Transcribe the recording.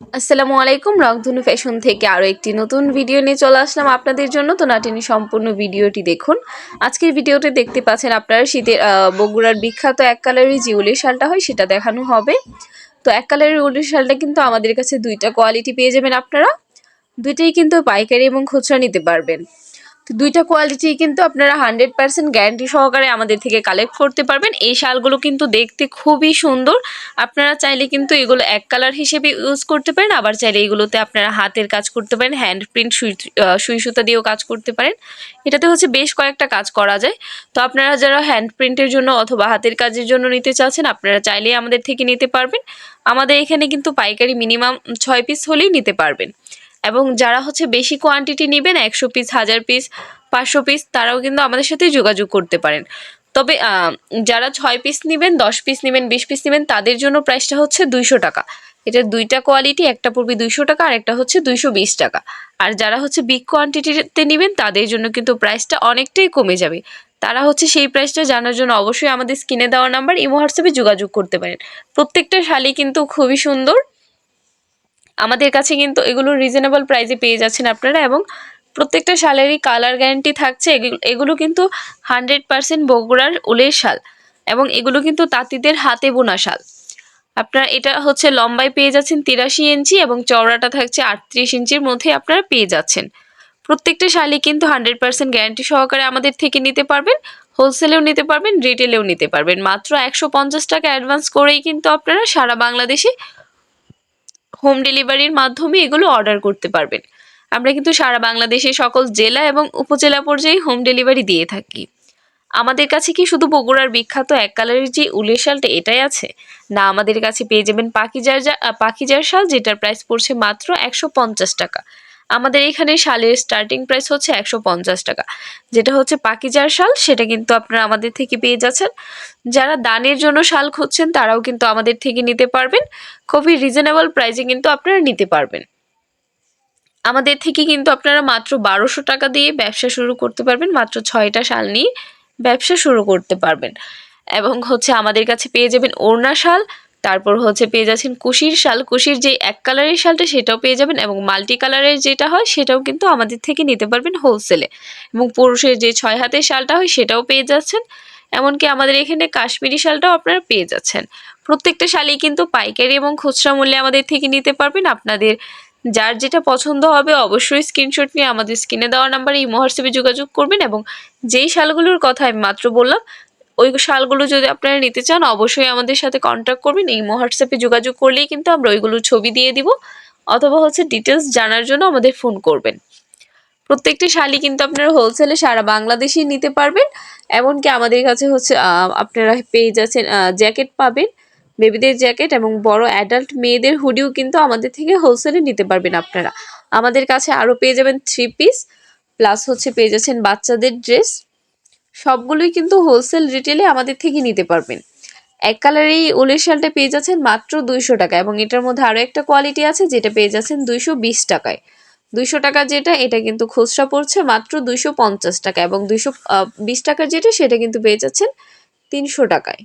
আসসালামু আলাইকুম, রংধনু ফ্যাশন থেকে আরও একটি নতুন ভিডিও নিয়ে চলে আসলাম আপনাদের জন্য। তো নাটিনি সম্পূর্ণ ভিডিওটি দেখুন। আজকের ভিডিওতে দেখতে পাচ্ছেন আপনারা শীতের বগুড়ার বিখ্যাত এক কালারের যে উলের শালটা হয় সেটা দেখানো হবে। তো এক কালারের উলের শালটা কিন্তু আমাদের কাছে দুইটা কোয়ালিটি পেয়ে যাবেন আপনারা। দুইটাই কিন্তু পাইকারি এবং খুচরা নিতে পারবেন। দুইটা কোয়ালিটি কিন্তু আপনারা হান্ড্রেড পার্সেন্ট গ্যারান্টি সহকারে আমাদের থেকে কালেক্ট করতে পারবেন। এই শালগুলো কিন্তু দেখতে খুবই সুন্দর। আপনারা চাইলে কিন্তু এগুলো এক কালার হিসেবে ইউজ করতে পারেন, আবার চাইলে এগুলোতে আপনারা হাতের কাজ করতে পারেন হ্যান্ড প্রিন্ট সুই সুতা দিয়েও কাজ করতে পারেন। এটাতে হচ্ছে বেশ কয়েকটা কাজ করা যায়। তো আপনারা যারা হ্যান্ড প্রিন্টের জন্য অথবা হাতের কাজের জন্য নিতে চাচ্ছেন, আপনারা চাইলেই আমাদের থেকে নিতে পারবেন। আমাদের এখানে কিন্তু পাইকারি মিনিমাম ছয় পিস হলেই নিতে পারবেন। এবং যারা হচ্ছে বেশি কোয়ান্টিটি নেবেন, একশো পিস হাজার পিস পাঁচশো পিস তারাও কিন্তু আমাদের সাথে যোগাযোগ করতে পারেন। তবে যারা ছয় পিস নেবেন, দশ পিস নেবেন, বিশ পিস নেবেন, তাদের জন্য প্রাইসটা হচ্ছে দুইশো টাকা। এটা দুইটা কোয়ালিটি একটা পড়বে দুইশো টাকা, আর একটা হচ্ছে দুইশো বিশ টাকা। আর যারা হচ্ছে বিগ কোয়ান্টিটিতে নেবেন, তাদের জন্য কিন্তু প্রাইসটা অনেকটাই কমে যাবে। তারা হচ্ছে সেই প্রাইসটা জানার জন্য অবশ্যই আমাদের স্ক্রিনে দেওয়া নাম্বার ইমো, হোয়াটসঅ্যাপে যোগাযোগ করতে পারেন। প্রত্যেকটা শাড়ি কিন্তু খুবই সুন্দর। আমাদের কাছে কিন্তু এগুলো রিজনেবল প্রাইসে পেয়ে যাচ্ছেন আপনারা এবং প্রত্যেকটা শালেরই কালার গ্যারান্টি থাকছে। এগুলো- কিন্তু হান্ড্রেড পার্সেন্ট বগুড়ার উলের শাল এবং এগুলো কিন্তু তাঁতিদের হাতে বোনা শাল। আপনারা এটা হচ্ছে লম্বায় পেয়ে যাচ্ছেন তিরাশি ইঞ্চি এবং চওড়াটা থাকছে আটত্রিশ ইঞ্চির মধ্যে আপনারা পেয়ে যাচ্ছেন। প্রত্যেকটা শালই কিন্তু হান্ড্রেড পার্সেন্ট গ্যারান্টি সহকারে আমাদের থেকে নিতে পারবেন হোলসেলেও নিতে পারবেন রিটেলেও নিতে পারবেন। মাত্র একশো পঞ্চাশ টাকা অ্যাডভান্স করেই কিন্তু আপনারা সারা বাংলাদেশে হোম ডেলিভারির মাধ্যমে এগুলো অর্ডার করতে পারবেন। আমরা কিন্তু সারা বাংলাদেশে সকল জেলা এবং উপজেলা পর্যায়ে হোম ডেলিভারি দিয়ে থাকি। আমাদের কাছে কি শুধু বগুড়ার বিখ্যাত এক কালারের যে উলের শালটা এটাই আছে? না, আমাদের কাছে পেয়ে যাবেন পাখিজার পাখিজার শাল যেটার প্রাইস পড়ছে মাত্র একশো পঞ্চাশ টাকা। আমাদের এখানে শালের স্টার্টিং প্রাইস হচ্ছে একশো পঞ্চাশ টাকা। যেটা হচ্ছে পাকিজার শাল, সেটা কিন্তু আপনারা আমাদের থেকে পেয়ে যাচ্ছেন। যারা দানের জন্য শাল খুঁজছেন, তারাও কিন্তু আমাদের থেকে নিতে পারবেন। খুবই রিজনেবল প্রাইসে কিন্তু আপনারা নিতে পারবেন। আমাদের থেকে কিন্তু আপনারা মাত্র বারোশো টাকা দিয়ে ব্যবসা শুরু করতে পারবেন, মাত্র ছয়টা শাল নিয়ে ব্যবসা শুরু করতে পারবেন। এবং হচ্ছে আমাদের কাছে পেয়ে যাবেন ওড়না শাল তারপর হচ্ছে পেয়ে যাচ্ছেন কুশির শাল। কুশির যে এক কালারের শালটা সেটাও পেয়ে যাবেন এবং মাল্টি কালারের যেটা হয় সেটাও কিন্তু আমাদের থেকে নিতে পারবেন হোলসেলে এবং পুরুষের যে ছয় হাতের শালটা হয় সেটাও পেয়ে যাচ্ছেন। এমনকি আমাদের এখানে কাশ্মীরি শালটাও আপনারা পেয়ে যাচ্ছেন। প্রত্যেকটা শালই কিন্তু পাইকারি এবং খুচরা মূল্যে আমাদের থেকে নিতে পারবেন। আপনাদের যার যেটা পছন্দ হবে অবশ্যই স্ক্রিনশট নিয়ে আমাদের স্ক্রিনে দেওয়া নাম্বারে এই হোয়াটসঅ্যাপে যোগাযোগ করবেন এবং যেই শালগুলোর কথা আমি মাত্র বললাম ওই শালগুলো যদি আপনারা নিতে চান, অবশ্যই আমাদের সাথে কন্ট্যাক্ট করবেন। এই হোয়াটসঅ্যাপে যোগাযোগ করলেই কিন্তু আমরা ওইগুলো ছবি দিয়ে দিব, অথবা হচ্ছে ডিটেলস জানার জন্য আমাদের ফোন করবেন। প্রত্যেকটি শাড়ি কিন্তু আপনারা হোলসেলে সারা বাংলাদেশেই নিতে পারবেন, এমনকি আমাদের কাছে হচ্ছে আপনারা পেয়ে যাচ্ছেন জ্যাকেট পাবেন বেবিদের জ্যাকেট এবং বড় অ্যাডাল্ট মেয়েদের হুডিও কিন্তু আমাদের থেকে হোলসেলে নিতে পারবেন আপনারা। আমাদের কাছে আরও পেয়ে যাবেন থ্রি পিস প্লাস হচ্ছে পেয়ে যাচ্ছেন বাচ্চাদের ড্রেস সবগুলোই কিন্তু হোলসেল রিটেলে আমাদের থেকে নিতে পারবেন। এক কালার এই উলের শালটা পেয়ে যাচ্ছেন মাত্র দুইশো টাকা এবং এটার মধ্যে আরও একটা কোয়ালিটি আছে যেটা পেয়ে যাচ্ছেন দুইশো বিশ টাকায়। দুইশো টাকা যেটা, এটা কিন্তু খুচরা পড়ছে মাত্র দুইশো পঞ্চাশ টাকা এবং দুইশো বিশ টাকার যেটা, সেটা কিন্তু পেয়ে যাচ্ছেন তিনশো টাকায়।